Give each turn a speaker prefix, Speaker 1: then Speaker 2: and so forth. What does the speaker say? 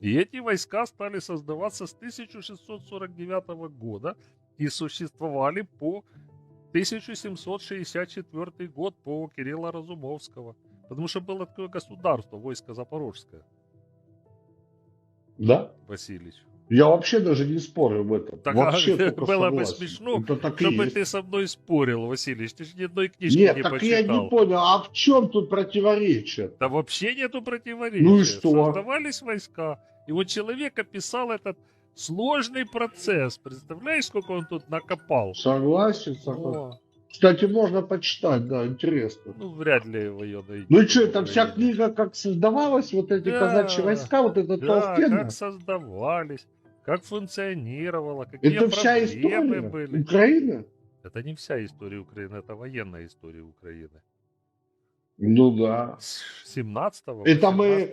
Speaker 1: И эти войска стали создаваться с 1649 года и существовали по 1764 год по Кирилла Разумовского. Потому что было такое государство, войско Запорожское,
Speaker 2: Да?
Speaker 1: Васильевич.
Speaker 2: Я вообще даже не спорю в этом.
Speaker 1: Так,
Speaker 2: вообще
Speaker 1: а,
Speaker 2: только
Speaker 1: было бы
Speaker 2: согласен.
Speaker 1: смешно,
Speaker 2: Это так
Speaker 1: Чтобы
Speaker 2: есть.
Speaker 1: ты со мной спорил, Васильевич, ты же ни одной книжки
Speaker 2: Нет,
Speaker 1: не
Speaker 2: так
Speaker 1: почитал.
Speaker 2: я не понял, а в чем тут противоречие?
Speaker 1: Да вообще нету противоречия.
Speaker 2: Ну и что?
Speaker 1: Создавались войска. И вот человек описал этот сложный процесс. Представляешь, сколько он тут накопал?
Speaker 2: Согласен, согласен.
Speaker 1: О,
Speaker 2: Кстати, можно почитать, да, интересно.
Speaker 1: ну, вряд ли его ее найти.
Speaker 2: Ну и что, там
Speaker 1: в
Speaker 2: вся книга, как создавалась, вот эти
Speaker 1: Да,
Speaker 2: казачьи войска, вот это
Speaker 1: Да,
Speaker 2: толстенная.
Speaker 1: как создавались, как функционировало, какие
Speaker 2: Это вся история
Speaker 1: были.
Speaker 2: Украины?
Speaker 1: Это не вся история Украины, это военная история Украины.
Speaker 2: Ну да.
Speaker 1: С 17
Speaker 2: Это мы